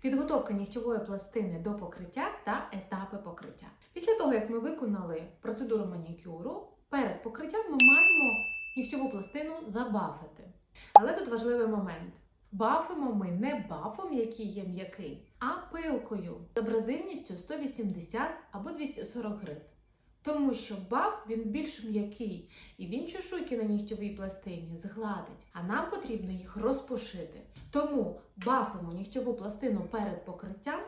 підготовка нігтєвої пластини до покриття та етапи покриття. Після того, як ми виконали процедуру манікюру, перед покриттям ми маємо нігтєву пластину забафити. Але тут важливий момент. Бафимо ми не бафом, який є м'який, а пилкою з абразивністю 180 або 240 грит. Тому що баф він більш м'який і він чешуйки на нігтєвій пластині згладить, а нам потрібно їх розпушити. Тому бафимо нігтєву пластину перед покриттям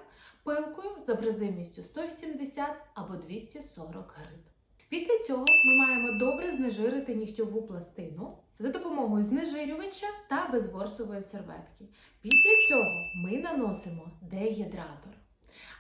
пилкою з абразивністю 180 або 240 грит. Після цього ми маємо добре знежирити нігтєву пластину за допомогою знежирювача та безворсової серветки. Після цього ми наносимо дегідратор.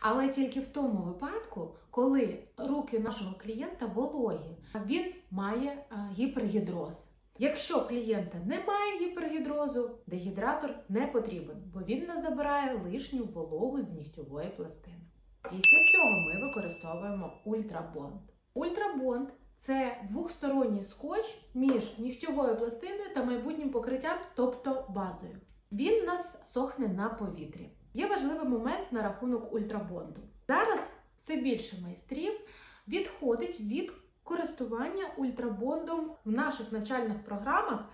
Але тільки в тому випадку, коли руки нашого клієнта вологі, він має гіпергідроз. Якщо клієнта немає гіпергідрозу, дегідратор не потрібен, бо він не забирає лишню вологу з нігтєвої пластини. Після цього ми використовуємо ультрабонд. Ультрабонд це двохсторонній скотч між нігтєвою пластиною та майбутнім покриттям, тобто базою. Він нас сохне на повітрі. Є важливий момент на рахунок ультрабонду. Зараз все більше майстрів відходить від користування ультрабондом в наших навчальних програмах.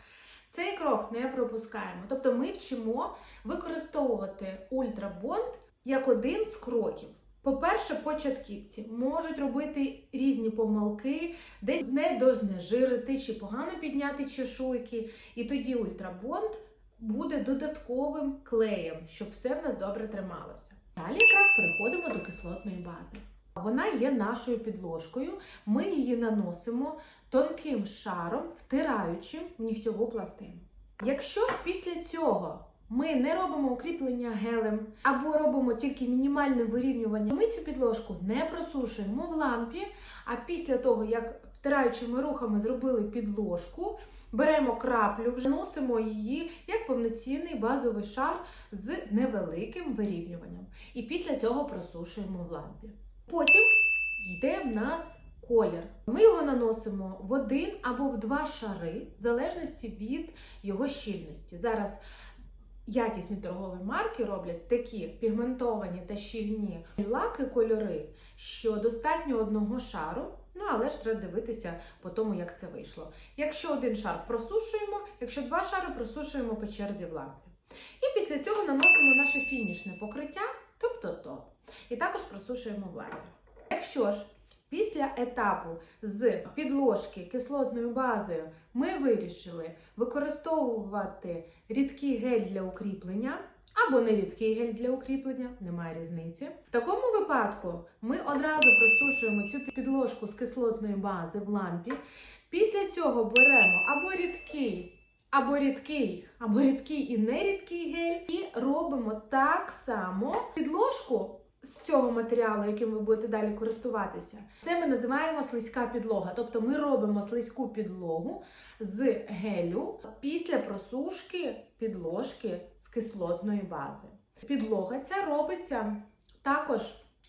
Цей крок не пропускаємо. Тобто ми вчимо використовувати ультрабонд як один з кроків. По-перше, початківці можуть робити різні помилки, десь не дознежирити чи погано підняти чешуйки, і тоді ультрабонд буде додатковим клеєм, щоб все в нас добре трималося. Далі якраз переходимо до кислотної бази. Вона є нашою підложкою. Ми її наносимо тонким шаром, втираючи в нігтєву пластину. Якщо ж після цього ми не робимо укріплення гелем або робимо тільки мінімальне вирівнювання, ми цю підложку не просушуємо в лампі, а після того, як втираючими рухами зробили підложку, беремо краплю, вже носимо її як повноцінний базовий шар з невеликим вирівнюванням. І після цього просушуємо в лампі. Потім йде в нас колір. Ми його наносимо в один або в два шари, в залежності від його щільності. Зараз якісні торгові марки роблять такі пігментовані та щільні лаки кольори, що достатньо одного шару. Ну, але ж треба дивитися по тому, як це вийшло. Якщо один шар просушуємо, якщо два шари просушуємо по черзі в лампі. І після цього наносимо наше фінішне покриття, тобто топ. І також просушуємо в лампі. Якщо ж після етапу з підложки кислотною базою ми вирішили використовувати рідкий гель для укріплення або не рідкий гель для укріплення, немає різниці. В такому випадку ми одразу просушуємо цю підложку з кислотної бази в лампі. Після цього беремо або рідкий, або рідкий, або рідкий і нерідкий гель, і робимо так само підложку. З цього матеріалу, яким ви будете далі користуватися, це ми називаємо слизька підлога. Тобто ми робимо слизьку підлогу з гелю після просушки підложки кислотної бази. Підлога ця робиться також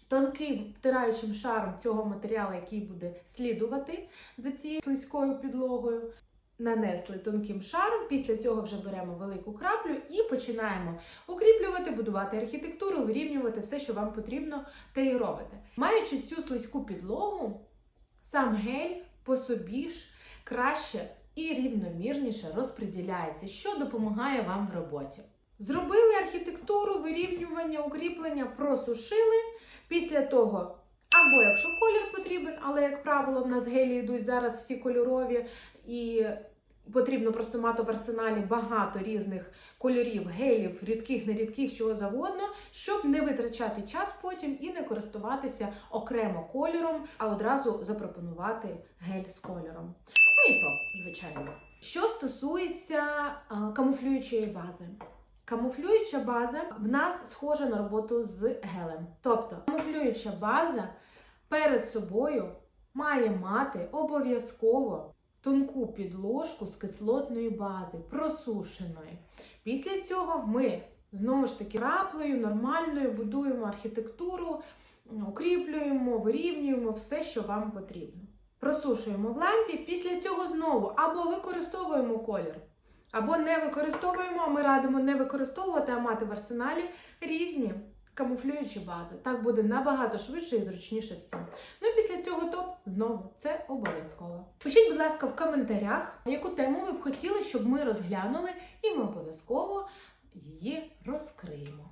тонким втираючим шаром цього матеріалу, який буде слідувати за цією слизькою підлогою. Нанесли тонким шаром, після цього вже беремо велику краплю і починаємо укріплювати, будувати архітектуру, вирівнювати все, що вам потрібно, те і робите. Маючи цю слизьку підлогу, сам гель по собі ж краще і рівномірніше розподіляється, що допомагає вам в роботі. Зробили архітектуру, вирівнювання, укріплення, просушили. Після того, або якщо колір потрібен, але, як правило, в нас гелі йдуть зараз всі кольорові і потрібно просто мати в арсеналі багато різних кольорів, гелів, рідких, нерідких, чого завгодно, щоб не витрачати час потім і не користуватися окремо кольором, а одразу запропонувати гель з кольором. Ну і топ, звичайно. Що стосується а, камуфлюючої бази. Камуфлююча база в нас схожа на роботу з гелем. Тобто, камуфлююча база перед собою має мати обов'язково тонку підложку з кислотної бази, просушеної. Після цього ми знову ж таки раплею, нормальною будуємо архітектуру, укріплюємо, вирівнюємо все, що вам потрібно. Просушуємо в лампі, після цього знову або використовуємо колір, або не використовуємо, а ми радимо не використовувати, а мати в арсеналі різні камуфлюючі бази. Так буде набагато швидше і зручніше всім. Ну і після цього топ знову це обов'язково. Пишіть, будь ласка, в коментарях, яку тему ви б хотіли, щоб ми розглянули, і ми обов'язково її розкриємо.